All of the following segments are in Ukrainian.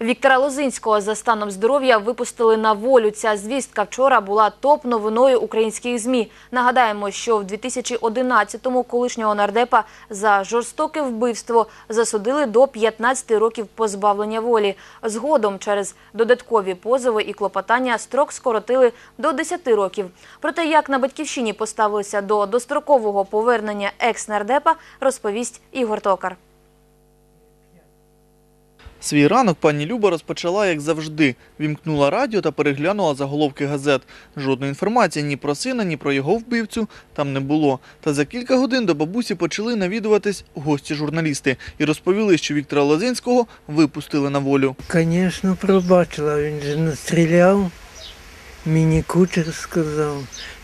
Віктора Лозинського за станом здоров'я випустили на волю. Ця звістка вчора була топ-новиною українських ЗМІ. Нагадаємо, що в 2011-му колишнього нардепа за жорстоке вбивство засудили до 15 років позбавлення волі. Згодом через додаткові позови і клопотання строк скоротили до 10 років. Про те, як на батьківщині поставилися до дострокового повернення екс-нардепа, розповість Ігор Токар. Свій ранок пані Люба розпочала, як завжди. Вімкнула радіо та переглянула заголовки газет. Жодної інформації ні про сина, ні про його вбивцю там не було. Та за кілька годин до бабусі почали навідуватись гості-журналісти і розповіли, що Віктора Лозинського випустили на волю. Звісно, пробачила, він же не стріляв. Мені кучер сказав,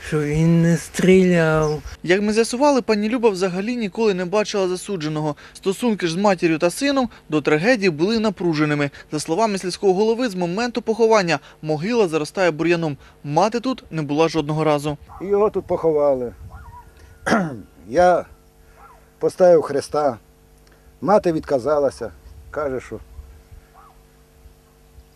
що він не стріляв. Як ми з'ясували, пані Люба взагалі ніколи не бачила засудженого. Стосунки ж з матір'ю та сином до трагедії були напруженими. За словами сільського голови, з моменту поховання могила заростає бур'яном. Мати тут не була жодного разу. Його тут поховали. Я поставив хреста. Мати відказалася, каже, що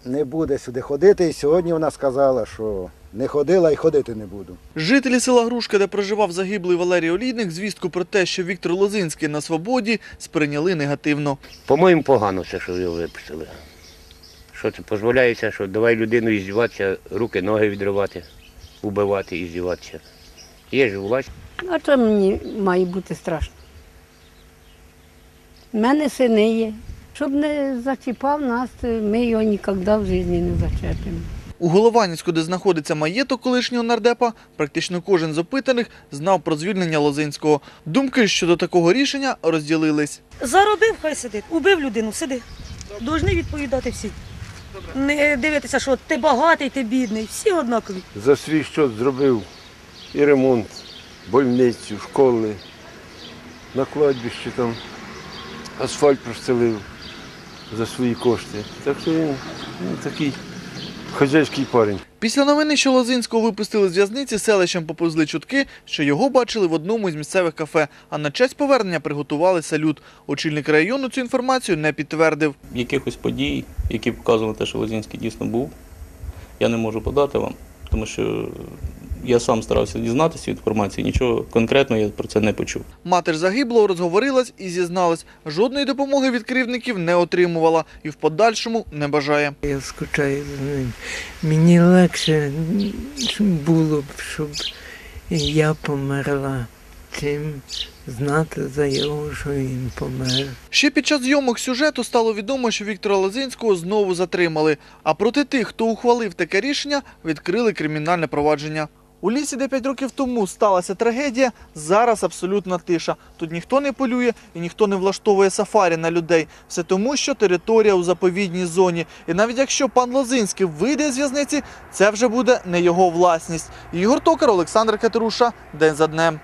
не буде сюди ходити. І сьогодні вона сказала, що не ходила і ходити не буду. Жителі села Грушка, де проживав загиблий Валерій Олійник, звістку про те, що Віктор Лозинський на свободі, сприйняли негативно. По-моєму, погано це, що його випустили. Що це дозволяється, що давай людину іздіватися, руки, ноги відривати, убивати, іздіватися. Є ж власть. А що мені має бути страшно? У мене сини є. Щоб не зачіпав нас, ми його ніколи в житті не зачепимо. У Голованівську, де знаходиться маєток колишнього нардепа, практично кожен з опитаних знав про звільнення Лозинського. Думки щодо такого рішення розділились. Заробив, хай сидить. Убив людину, сиди. Должны відповідати всі. Не дивитися, що ти багатий, ти бідний. Всі однакові. за свій щот зробив і ремонт, больницю, школи, на кладбищі там асфальт простелив за свої кошти. Так що він ну, такий хазяйський парень. Після новини, що Лозинського випустили з в'язниці, селищем поповзли чутки, що його бачили в одному із місцевих кафе, а на честь повернення приготували салют. Очільник району цю інформацію не підтвердив. якихось подій, які показували те, що Лозінський дійсно був, я не можу подати вам, тому що я сам старався дізнатися інформації, нічого конкретного я про це не почув. Мати ж загиблого розговорилась і зізналась, жодної допомоги від керівників не отримувала і в подальшому не бажає. Я скучаю за ним. Мені легше було б, щоб я померла, чим знати за його, що він помер. Ще під час зйомок сюжету стало відомо, що Віктора Лозинського знову затримали. А проти тих, хто ухвалив таке рішення, відкрили кримінальне провадження. У лісі, де 5 років тому сталася трагедія, зараз абсолютна тиша. Тут ніхто не полює і ніхто не влаштовує сафарі на людей. Все тому, що територія у заповідній зоні. І навіть якщо пан Лозинський вийде з в'язниці, це вже буде не його власність. Ігор Токар, Олександр Катеруша. День за днем.